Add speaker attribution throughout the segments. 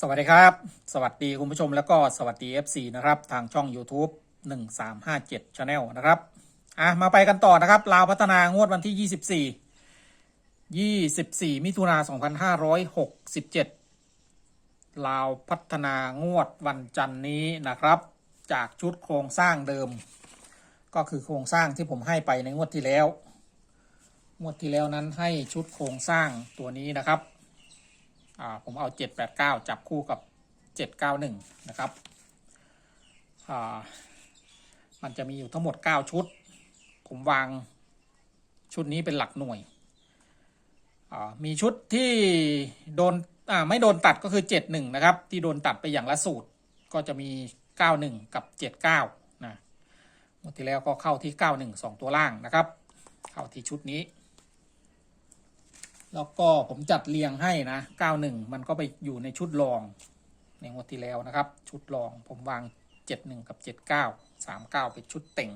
Speaker 1: สวัสดีครับ สวัสดีคุณผู้ชมแล้วก็สวัสดี FC นะครับ ทางช่อง YouTube 1357 Channel นะครับ อะ มาไปกันต่อนะครับ ลาวพัฒนางวดวันที่ 24 24 มิถุนา2567 ลาวพัฒนางวดวันจันนี้นะครับ จากชุดโครงสร้างเดิม ก็คือโครงสร้างที่ผมให้ไปในงวดที่แล้ว งวดที่แล้วนั้นให้ชุดโครงสร้างตัวนี้นะครับ อ่าผมเอา789จับคู่กับ791นะครับอ่ามันจะมีอยู่ทั้งหมด9ชุด ผมวางชุดนี้เป็นหลักหน่วยอ่ามีชุดที่โดนอ่าไม่โดนตัดก็คือ71นะครับ ที่โดนตัดไปอย่างละสูตรก็จะมี91กับ79นะเมื่อที่แล้วก็เข้าที่91 2ตัวล่างนะครับ เข้าที่ชุดนี้ แล้วก็ผมจัดเรียงให้นะ 91 มันก็ไปอยู่ในชุดรองในงวดที่แล้วนะครับ ชุดรองผมวาง 71 กับ 79 39 เป็นชุดเต็ง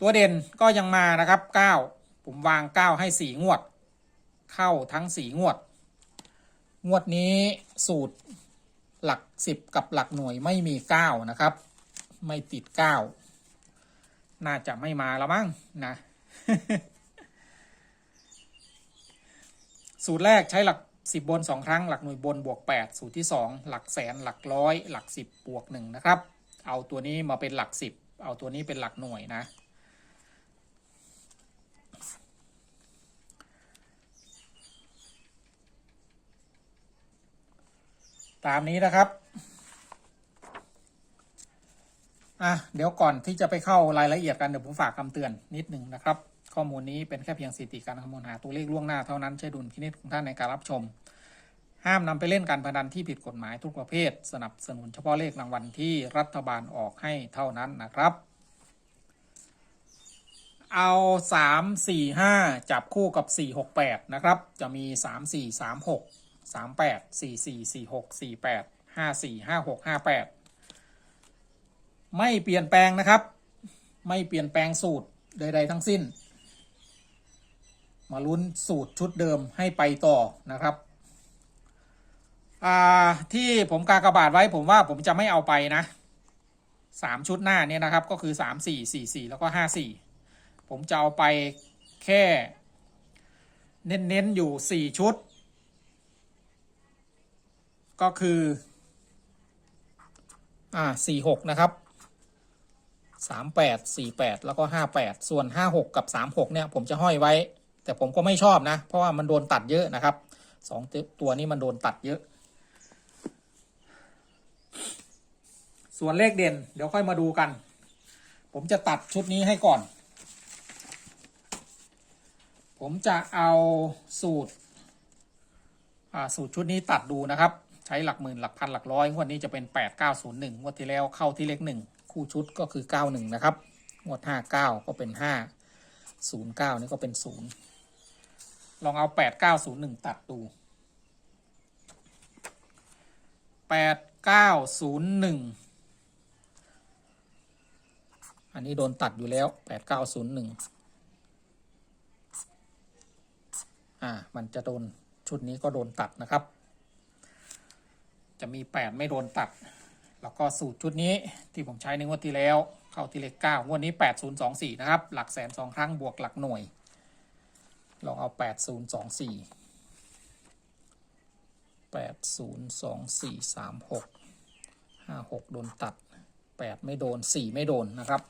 Speaker 1: ตัวเด่นก็ยังมานะครับ 9 ผมวาง 9 ให้ 4 งวด เข้าทั้ง 4 งวด งวดนี้สูตรหลัก 10 กับหลักหน่วยไม่มี 9 นะครับ ไม่ติด 9 น่าจะไม่มาแล้วมั้งนะ สูตรแรกใช้หลัก 10 บน 2 ครั้ง หลักหน่วยบนบวก 8 สูตรที่ 2 หลักแสนหลักร้อย หลัก 10 บวก1นะครับ เอาตัวนี้มาเป็นหลัก 10 เอาตัวนี้เป็นหลักหน่วยนะ ตามนี้นะครับอะเดี๋ยวก่อนที่จะไปเข้ารายละเอียดกันเดี๋ยวผมฝากคำเตือนนิดหนึ่งนะครับ ข้อมูลนี้เป็นแค่เพียงสถิติการคำนวณหาตัวเลขล่วงหน้าเท่านั้นใช้ดุลพินิจของท่านในการรับชม ห้ามนำไปเล่นการพนันที่ผิดกฎหมายทุกประเภท สนับสนุนเฉพาะเลขรางวัลที่รัฐบาลออกให้เท่านั้นนะครับ เอาสามสี่ห้าจับคู่กับสี่หกแปดนะครับ จะมีสามสี่สามหกสามแปดสี่สี่สี่หกสี่แปดห้าสี่ห้าหกห้าแปดไม่เปลี่ยนแปลงนะครับ ไม่เปลี่ยนแปลงสูตรใดๆทั้งสิ้น มาลุ้นสูตรชุดเดิมให้ไปต่อนะครับที่ผมกากระบาดไว้ผมว่าผมจะไม่เอาไปนะสามชุดหน้าเนี่ยนะครับก็คือสามสี่สี่สี่แล้วก็ห้าสี่ผมจะเอาไปแค่ เน้นๆอยู่สี่ชุด ก็คืออ่าสี่หกนะครับสามแปดสี่แปดแล้วก็ห้าแปดส่วนห้าหกกับสามหกเนี่ยผมจะห้อยไว้ แต่ผมก็ไม่ชอบนะ เพราะว่ามันโดนตัดเยอะนะครับสองตัวนี้มันโดนตัดเยอะ ส่วนเลขเด่น เดี๋ยวค่อยมาดูกัน ผมจะตัดชุดนี้ให้ก่อน ผมจะเอาสูตรสูตรชุดนี้ตัดดูนะครับ ใช้หลักหมื่นหลักพันหลักร้อยงวดนี้จะเป็น 8901งวดที่แล้วเข้าที่เลขหนึ่งคู่ชุดก็คือ 91 นะครับงวด 59 ก็เป็น 5 09 นี่ก็เป็น 0 ลองเอา8901ตัดดู8901อันนี้โดนตัดอยู่แล้ว8901อ่า มันจะโดนชุดนี้ก็โดนตัดนะครับ จะมี8ไม่โดนตัด แล้วก็สูตรชุดนี้ที่ผมใช้ในงวดที่แล้ว เข้าที่เลข9งวดนี้8024นะครับ หลักแสนสองครั้งบวกหลักหน่วย ลองเอา 8024 8024 36 56 โดนตัด 8 ไม่โดน 4 ไม่โดนนะครับ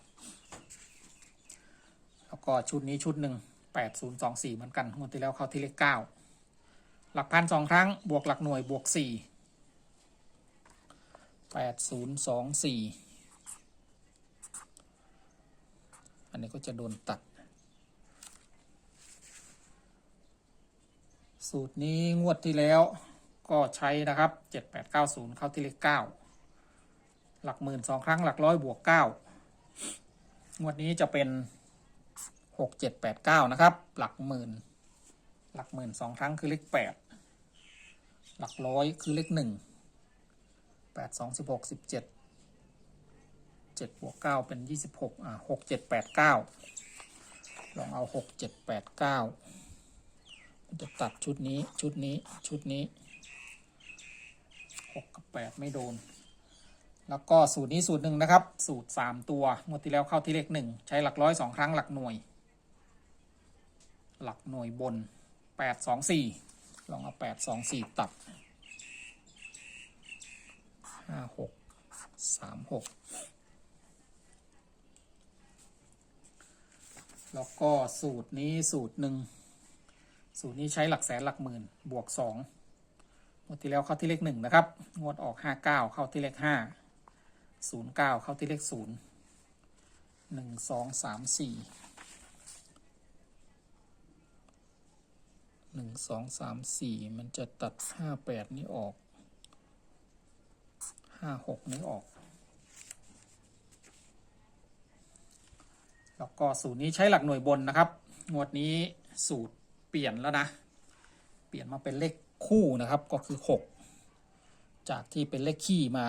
Speaker 1: แล้วก็ชุดนี้ชุดหนึ่ง8024 เหมือนกันงวดที่แล้วเข้าที่เลข 9 หลักพันสองครั้ง บวกหลักหน่วยบวก4แปดศูนย์สองสี่อันนี้ก็จะโดนตัด สูตรนี้งวดที่แล้วก็ใช้นะครับเจ็ดแปดเก้าศูนย์เข้าที่เลขเก้าหลักหมื่นสองครั้งหลักร้อยบวกเก้างวดนี้จะเป็นหกเจ็ดแปดเก้านะครับ หลักหมื่นหลักหมื่นสองครั้งคือเลขแปดหลักร้อยคือเลขหนึ่งแปดสองสิบหกสิบเจ็ดเจ็ดบวกเก้าเป็นยี่สิบหกอ่าหกเจ็ดแปดเก้าลองเอาหกเจะตัดชุดนี้ชุดนี้ชุดนี้หกกับแปดไม่โดน แล้วก็สูตรนี้สูตรหนึ่งนะครับ สูตรสามตัวงวดที่แล้วเข้าที่เลขหนึ่งใช้หลักร้อยสองครั้งหลักหน่วย หลักหน่วยบนแปดสองสี่ลองเอาแปดสองสี่ตัดห้าหกสามหกแล้วก็สูตรนี้สูตรหนึ่ง สูตรนี้ใช้หลักแสนหลักหมื่นบวกสองงวดที่แล้วเข้าที่เลขหนึ่งนะครับ งวดออกห้าเก้าเข้าที่เลขห้าศูนย์เก้าเข้าที่เลขศูนย์หนึ่งสองสามสี่หนึ่งสองสามสี่มันจะตัดห้าแปดนี้ออกห้าหกนี้ออก แล้วก็สูตรนี้ใช้หลักหน่วยบนนะครับ งวดนี้สูตร ปลี่ยนแล้วนะ เปลี่ยนมาเป็นเลขคู่นะครับก็คือ 6 จากที่เป็นเลขคี่มา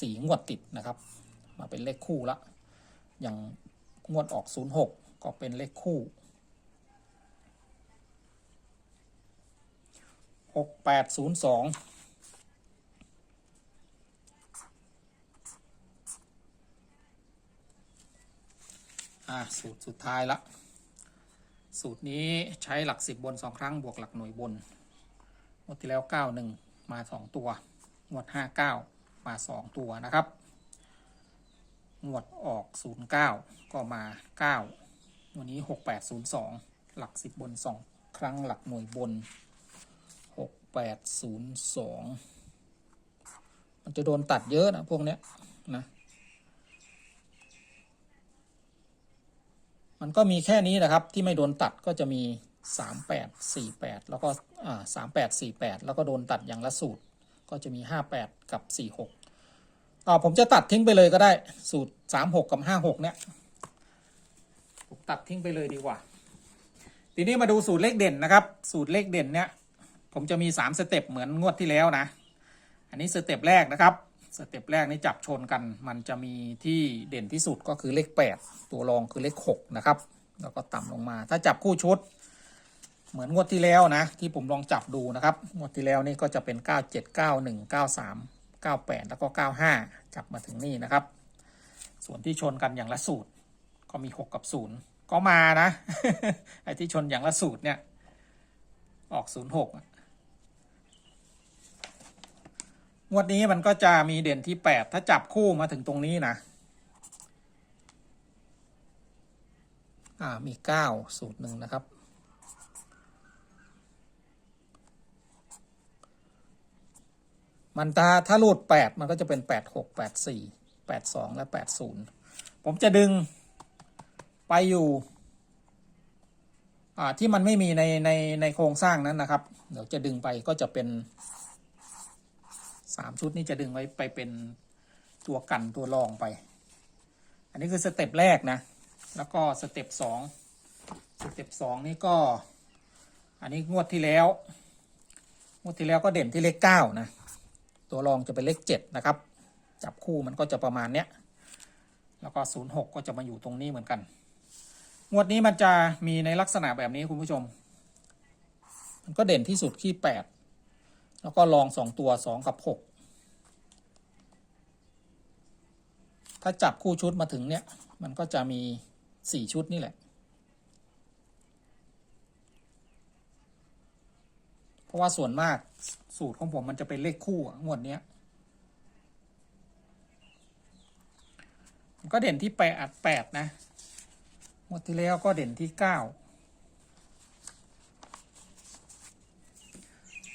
Speaker 1: สีงวดติดนะครับ มาเป็นเลขคู่ละอย่างงวดออก 06 ก็เป็นเลขคู่ 6802อ่าสูตรสุดท้ายละ สูตรนี้ใช้หลักสิบบนสองครั้งบวกหลักหน่วยบนงวดที่แล้วเก้าหนึ่งมาสองตัวงวดห้าเก้ามาสองตัวนะครับงวดออกศูนย์เก้าก็มาเก้าวันนี้หกแปดศูนย์สองหลักสิบบนสองครั้งหลักหน่วยบนหกแปดศูนย์สองมันจะโดนตัดเยอะนะพวกเนี้ยนะ มันก็มีแค่นี้นะครับที่ไม่โดนตัดก็จะมี 3 8 4 8 แล้วก็อ่า3 8 4 8 แล้วก็โดนตัดอย่างละสูตร ก็จะมี 5 8 กับ 4 6อ่าผมจะตัดทิ้งไปเลยก็ได้สูตร 3 6 กับ 5 6 เนี่ยผมตัดทิ้งไปเลยดีกว่า ทีนี้มาดูสูตรเลขเด่นนะครับ สูตรเลขเด่นเนี่ย ผมจะมี 3 สเต็ปเหมือนงวดที่แล้วนะ อันนี้สเต็ปแรกนะครับ สเต็ปแรกนี่จับชนกัน มันจะมีที่เด่นที่สุดก็คือเลข 8 ตัวรองคือเลข 6 นะครับ แล้วก็ต่ำลงมา ถ้าจับคู่ชุด เหมือนงวดที่แล้วนะ ที่ผมลองจับดูนะครับ งวดที่แล้วนี่ก็จะเป็น 97 91 93 98 แล้วก็ 95 จับมาถึงนี่นะครับ ส่วนที่ชนกันอย่างละสูตร ก็มี 6 กับ 0 ก็มานะ ไอ้ที่ชนอย่างละสูตรเนี่ย ออก 06อะ งวดนี้มันก็จะมีเด่นที่8ถ้าจับคู่มาถึงตรงนี้นะ อ่ามี9สูตรหนึ่งนะครับ มันถ้าถ้ารูด8มันก็จะเป็น8 6 8 4 8 2แปดสองและ8 0ผมจะดึงไปอยู่อ่าที่มันไม่มีในในในโครงสร้างนั้นนะครับ เดี๋ยวจะดึงไปก็จะเป็น สามชุดนี้จะดึงไว้ไปเป็นตัวกันตัวรองไป อันนี้คือสเต็ปแรกนะ แล้วก็สเต็ปสองสเต็ปสองนี่ก็ อันนี้งวดที่แล้ว งวดที่แล้วก็เด่นที่เลขเก้านะ ตัวรองจะเป็นเลขเจ็ดนะครับ จับคู่มันก็จะประมาณเนี้ย แล้วก็ศูนย์หกก็จะมาอยู่ตรงนี้เหมือนกัน งวดนี้มันจะมีในลักษณะแบบนี้คุณผู้ชม มันก็เด่นที่สุดที่แปด แล้วก็ลองสองตัวสองกับหกถ้าจับคู่ชุดมาถึงเนี่ย มันก็จะมีสี่ชุดนี่แหละ เพราะว่าส่วนมากสูตรของผมมันจะเป็นเลขคู่อะงวดเนี้ยก็เด่นที่แปดแปดนะงวดที่แล้วก็เด่นที่เก้า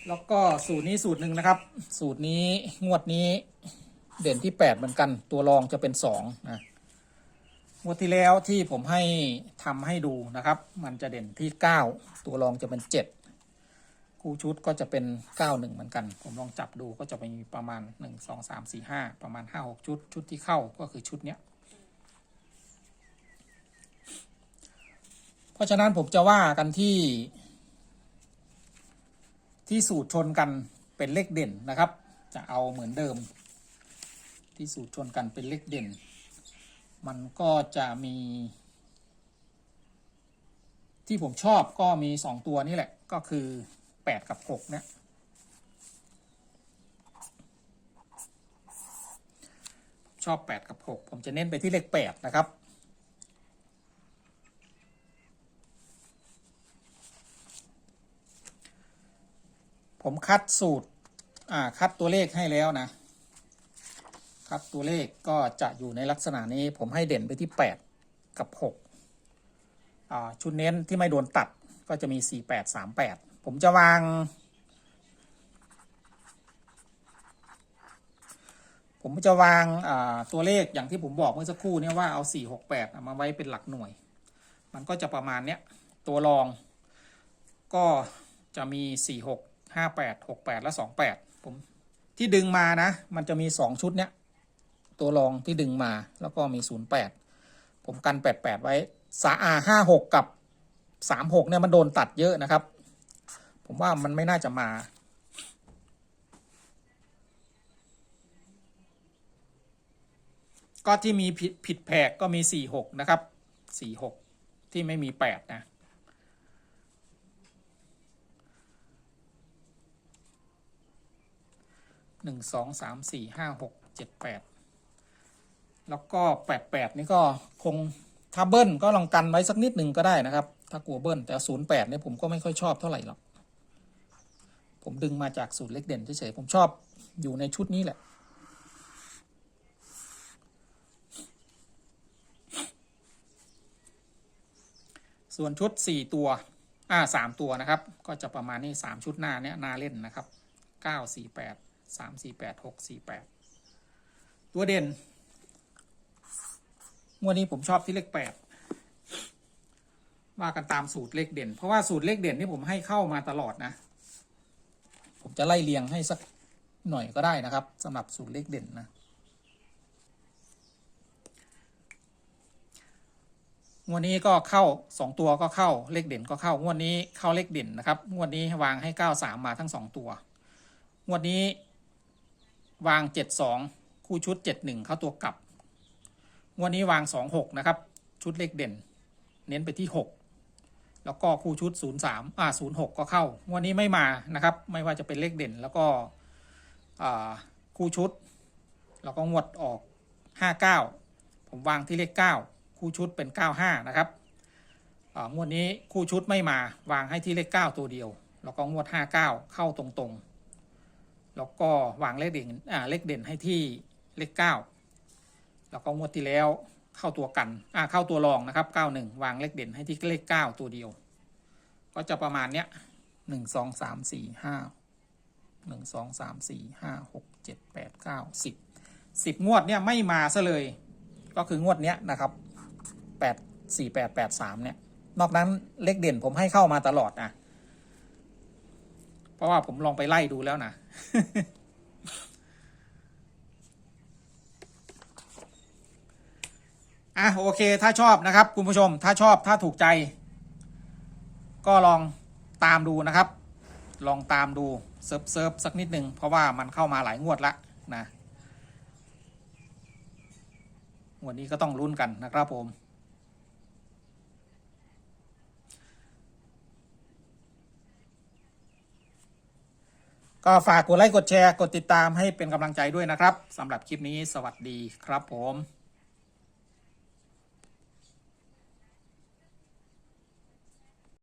Speaker 1: แล้วก็สูตรนี้สูตรหนึ่งนะครับ สูตรนี้งวดนี้เด่นที่แปดเหมือนกัน ตัวรองจะเป็นสองนะงวดที่แล้วที่ผมให้ทำให้ดูนะครับ มันจะเด่นที่เก้าตัวรองจะเป็นเจ็ดคู่ชุดก็จะเป็นเก้าหนึ่งเหมือนกัน ผมลองจับดูก็จะมีประมาณหนึ่งสองสามสี่ห้าประมาณห้าหกชุด ชุดที่เข้าก็คือชุดเนี้ยเพราะฉะนั้นผมจะว่ากันที่ ที่สูตรชนกันเป็นเลขเด่นนะครับ จะเอาเหมือนเดิม ที่สูตรชนกันเป็นเลขเด่น มันก็จะมี ที่ผมชอบก็มี 2 ตัวนี่แหละก็คือ 8 กับ6เนี่ยชอบ 8 กับ 6 ผมจะเน้นไปที่เลข 8 นะครับ ผมคัดสูตร อ่า คัดตัวเลขให้แล้วนะ คัดตัวเลขก็จะอยู่ในลักษณะนี้ ผมให้เด่นไปที่ 8 กับ 6 อ่า ชุดเน้นที่ไม่โดนตัดก็จะมี 4 8 3 8 ผมจะวาง ผมจะวางาตัวเลขอย่างที่ผมบอกเมื่อสักครู่เนี่ยว่าเอา 4 6 8 มาไว้เป็นหลักหน่วย มันก็จะประมาณเนี้ย ตัวรองก็จะมี 4 6 5 8 6 8แปดและ2 8ผมที่ดึงมานะ มันจะมี2ชุดเนี้ยตัวรองที่ดึงมาแล้วก็มี0 8ผมกัน8 8ไว้สาอา5 6กับ3 6เนี่ยมันโดนตัดเยอะนะครับ ผมว่ามันไม่น่าจะมาก็ที่มีผิดผิดแผกก็มีสี่หกนะครับสี่หกที่ไม่มีแปดนะ หนึ่งสองสามสี่ห้าหกเจ็ดแปดแล้วก็แปดแปดนี่ก็คงถ้าเบิ้ลก็ลองกันไว้สักนิดหนึ่งก็ได้นะครับ ถ้ากลัวเบิ้ลแต่ศูนย์แปดเนี่ยผมก็ไม่ค่อยชอบเท่าไหร่หรอก ผมดึงมาจากสูตรเล็กเด่นเฉยๆผมชอบอยู่ในชุดนี้แหละส่วนชุด 4 ตัว อ่าสามตัวนะครับ ก็จะประมาณนี้ 3 ชุดหน้าเนี้ยน่าเล่นนะครับ 9 4 8 3 4 8 6 4 8ตัวเด่นงวดนี้ผมชอบที่เลข8ว่ากันตามสูตรเลขเด่น เพราะว่าสูตรเลขเด่นนี่ผมให้เข้ามาตลอดนะ ผมจะไล่เรียงให้สักหน่อยก็ได้นะครับสำหรับสูตรเลขเด่นนะงวดนี้ก็เข้าสองตัวก็เข้าเลขเด่นก็เข้างวดนี้เข้าเลขเด่นนะครับงวดนี้วางให้เก้าสามมาทั้งสองตัวงวดนี้ วางเจ็ดสองคู่ชุดเจ็ดหนึ่งเข้าตัวกลับ งวดนี้วางสองหกนะครับ ชุดเลขเด่น เน้นไปที่หกแล้วก็คู่ชุดศูนย์สามอ่าศูนย์หกก็เข้า งวดนี้ไม่มานะครับ ไม่ว่าจะเป็นเลขเด่น แล้วก็คู่ชุด แล้วก็งวดออกห้าเก้าผมวางที่เลขเก้าคู่ชุดเป็น 95 นะครับอ่างวดนี้คู่ชุดไม่มาวางให้ที่เลข 9 ตัวเดียว แล้วก็งวด 59 เข้าตรงๆ แล้วก็วางเลขเด่นอ่าเลขเด่นให้ที่เลข9แล้วก็งวดที่แล้วเข้าตัวกันอ่าเข้าตัวรองนะครับ91วางเลขเด่นให้ที่เลข9ตัวเดียว ก็จะประมาณเนี้ย1 2 3 4 5 1 2 3 4 5 6 7 8 9 10 10งวดเนี่ยไม่มาซะเลย ก็คืองวดเนี้ยนะครับแปดสี่แปดแปดสามเนี่ยนอกนั้นเลขเด่นผมให้เข้ามาตลอดนะ ราะว่าผมลองไปไล่ดูแล้วนะ อะโอเค ถ้าชอบนะครับ คุณผู้ชม ถ้าชอบถ้าถูกใจ ก็ลองตามดูนะครับ ลองตามดูเซิร์ฟเซิร์ฟสักนิดหนึ่งเพราะว่ามันเข้ามาหลายงวดละนะงวดนี้ก็ต้องลุ้นกันนะครับผม ก็ฝากกดไลค์กดแชร์กดติดตามให้เป็นกำลังใจด้วยนะครับสำหรับคลิปนี้สวัสดีครับผม